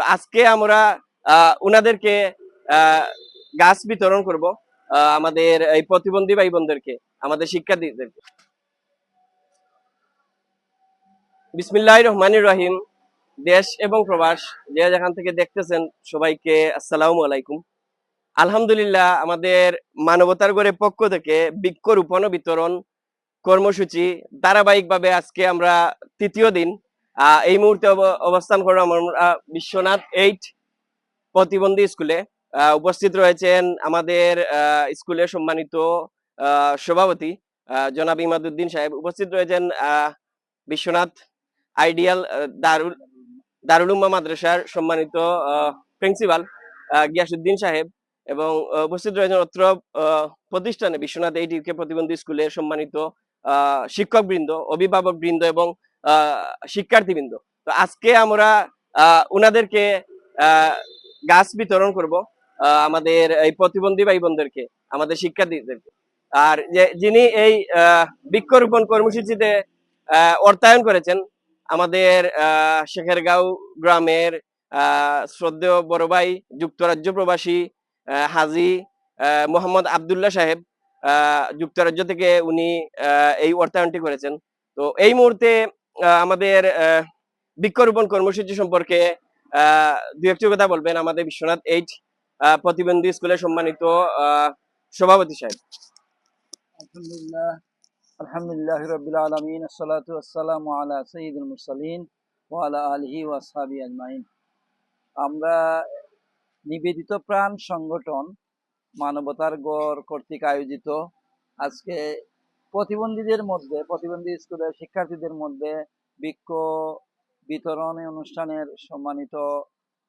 তো আজকে আমরা আহ, উনাদেরকে গাছ বিতরণ করব আমাদের এই প্রতিবন্ধী ভাই বোনদেরকে আমাদের শিক্ষার্থীদেরকে। বিসমিল্লাহ রহমানির রহিম। দেশ এবং প্রবাস যে যেখান থেকে দেখতেছেন সবাইকে আসসালামু আলাইকুম। আলহামদুলিল্লাহ আমাদের মানবতার গড়ের পক্ষ থেকে বৃক্ষরোপণ বিতরণ কর্মসূচি ধারাবাহিকভাবে আজকে আমরা তৃতীয় দিন। এই মুহূর্তে অবস্থান করলাম আমরা বিশ্বনাথ এইট প্রতিবন্ধী স্কুলে। উপস্থিত রয়েছেন আমাদের স্কুলের সম্মানিত সভাপতি জনাব ইমাদুদ্দিন সাহেব। উপস্থিত রয়েছেন বিশ্বনাথ আইডিয়াল দারুল দারুল উম্মা মাদ্রাসার সম্মানিত প্রিন্সিপাল গিয়াসুদ্দিন সাহেব এবং উপস্থিত রয়েছেন অত্র প্রতিষ্ঠানে বিশ্বনাথ এই ইউকে প্রতিবন্ধী স্কুলের সম্মানিত শিক্ষক বৃন্দ অভিভাবক বৃন্দ এবং শিক্ষার্থী বৃন্দ তো আজকে আমরা আহ, গাছ বিতরণ করব আমাদের এই প্রতিবন্ধী ভাই বোনদেরকে আমাদের শিক্ষার্থীদেরকে। আর যিনি এই বৃক্ষরোপণ কর্মসূচিতে অর্থায়ন করেছেন আমাদের শেখেরগাঁও গ্রামের শ্রদ্ধেয় বড় ভাই যুক্তরাজ্য প্রবাসী হাজি মোহাম্মদ আবদুল্লাহ সাহেব যুক্তরাজ্য থেকে উনি এই অর্থায়নটি করেছেন। তো এই মুহূর্তে আমাদের বৃক্ষরোপণ কর্মসূচি সম্পর্কে দু একটি কথা বলবেন। আমাদের বিশ্বনাথ এইট প্রতিবন্ধী স্কুলের সম্মানিত সভাপতি সাহেব। আলহামদুলিল্লাহ আলহামদুলিল্লাহ রবিল আলা আলহি ও আসহাবি আজমাইন। আমরা নিবেদিত প্রাণ সংগঠন মানবতার গড় কর্তৃক আয়োজিত আজকে প্রতিবন্ধীদের মধ্যে প্রতিবন্ধী স্কুলের শিক্ষার্থীদের মধ্যে বৃক্ষ বিতরণ অনুষ্ঠানের সম্মানিত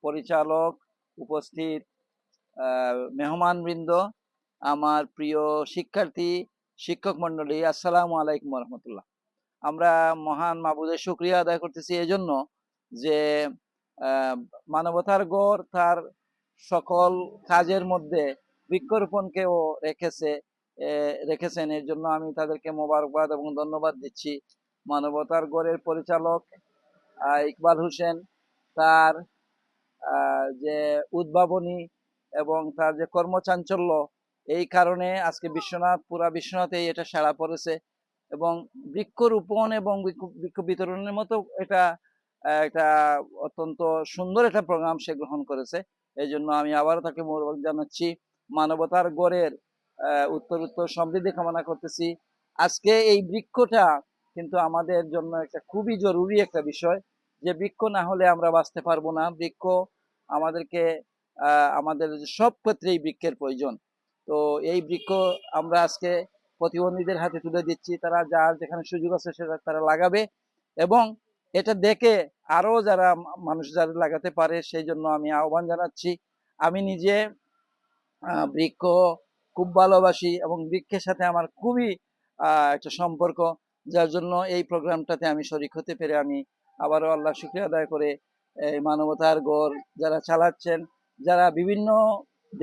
পরিচালক উপস্থিত মেহমানবৃন্দ আমার প্রিয় শিক্ষার্থী শিক্ষক মন্ডলী আসসালামু আলাইকুম রহমতুল্লাহ আমরা মহান মাবুদের শুক্রিয়া আদায় করতেছি এজন্য যে আহ, মানবতার গড় তার সকল কাজের মধ্যে বৃক্ষরোপণকেও রেখেছে রেখেছেন। এর জন্য আমি তাদেরকে মোবারকবাদ এবং ধন্যবাদ দিচ্ছি। মানবতার গড়ের পরিচালক ইকবাল হোসেন তার যে উদ্ভাবনী এবং তার যে কর্মচাঞ্চল্য, এই কারণে আজকে বিশ্বনাথ, পুরা বিশ্বনাথে এটা সাড়া পড়েছে এবং বৃক্ষরোপণ এবং বৃক্ষ- বিতরণের মতো এটা একটা অত্যন্ত সুন্দর একটা প্রোগ্রাম সে গ্রহণ করেছে। এই জন্য আমি আবারও তাকে মোবারক জানাচ্ছি। মানবতার গড়ের উত্তর উত্তর সমৃদ্ধি কামনা করতেছি। আজকে এই বৃক্ষটা কিন্তু আমাদের জন্য একটা খুবই জরুরি একটা বিষয়, যে বৃক্ষ না হলে আমরা বাঁচতে পারব না। বৃক্ষ আমাদেরকে আমাদের সব ক্ষেত্রেই বৃক্ষের প্রয়োজন। তো এই বৃক্ষ আমরা আজকে প্রতিবন্ধীদের হাতে তুলে দিচ্ছি। তারা যার যেখানে সুযোগ আছে সেটা তারা লাগাবে এবং এটা দেখে আরও যারা মানুষ যারা লাগাতে পারে, সেই জন্য আমি আহ্বান জানাচ্ছি। আমি নিজে বৃক্ষ খুব ভালোবাসি এবং বৃক্ষের সাথে আমার খুবই একটা সম্পর্ক, যার জন্য এই প্রোগ্রামটাতে আমি শরিক হতে পেরে আমি আবারও আল্লাহ শুক্রিয়া আদায় করে এই মানবতার গড় যারা চালাচ্ছেন, যারা বিভিন্ন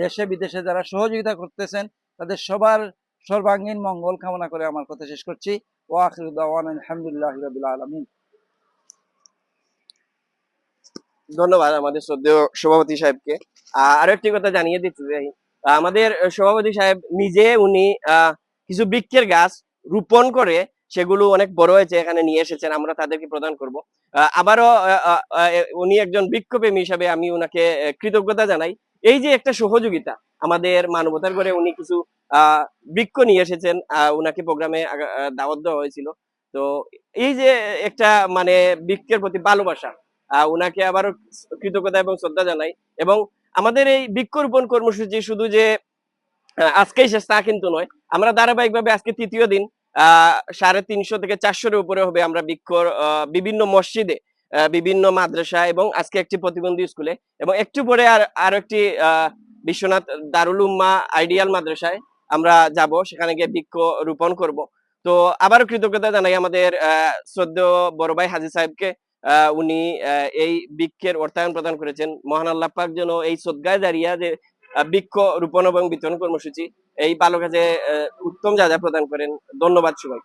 দেশে বিদেশে যারা সহযোগিতা করতেছেন, তাদের সবার সর্বাঙ্গীন মঙ্গল কামনা করে আমার কথা শেষ করছি। ও আখির দাওয়ান আলহামদুলিল্লাহ রবিল আলমিন। ধন্যবাদ আমাদের শ্রদ্ধেয় সভাপতি সাহেবকে। আরও একটি কথা জানিয়ে দিতে চাই। আমাদের সভাপতি সাহেব নিজে উনি কিছু বৃক্ষের গাছ রোপণ করে সেগুলো অনেক বড় হয়েছে এখানে নিয়ে এসেছেন আমরা তাদেরকে প্রদান করব। আবারও উনি একজন বৃক্ষপ্রেমী হিসাবে আমি ওনাকে কৃতজ্ঞতা জানাই। এই যে একটা সহযোগিতা আমাদের মানবতার করে উনি কিছু বৃক্ষ নিয়ে এসেছেন উনাকে প্রোগ্রামে দাওয়াত দেওয়া হয়েছিল। তো এই যে একটা মানে বৃক্ষের প্রতি ভালোবাসা আহ, উনাকে আবারও কৃতজ্ঞতা এবং শ্রদ্ধা জানাই এবং আমাদের এই বৃক্ষরোপণ কর্মসূচি শুধু যে আজকেই শেষ, তা কিন্তু নয়। আমরা ধারাবাহিকভাবে আজকে তৃতীয় দিন সাড়ে তিনশো থেকে চারশোর উপরে হবে আমরা বৃক্ষ বিভিন্ন মসজিদে বিভিন্ন মাদ্রাসা এবং আজকে একটি প্রতিবন্ধী স্কুলে এবং একটু পরে আর আরও একটি বিশ্বনাথ দারুল উম্মা আইডিয়াল মাদ্রাসায় আমরা যাব, সেখানে গিয়ে বৃক্ষ রোপণ করব। তো আবারও কৃতজ্ঞতা জানাই আমাদের, আহ, শ্রদ্ধেয় বড় ভাই হাজি সাহেবকে। উনি এই বৃক্ষের অর্থায়ন প্রদান করেছেন। মহান আল্লাহ পাক যেন এই সদ্গায় দাঁড়িয়ে যে বৃক্ষ রোপণ এবং বিতরণ কর্মসূচি এই ভালো কাজে আহ, উত্তম যা প্রদান করেন। ধন্যবাদ সবাই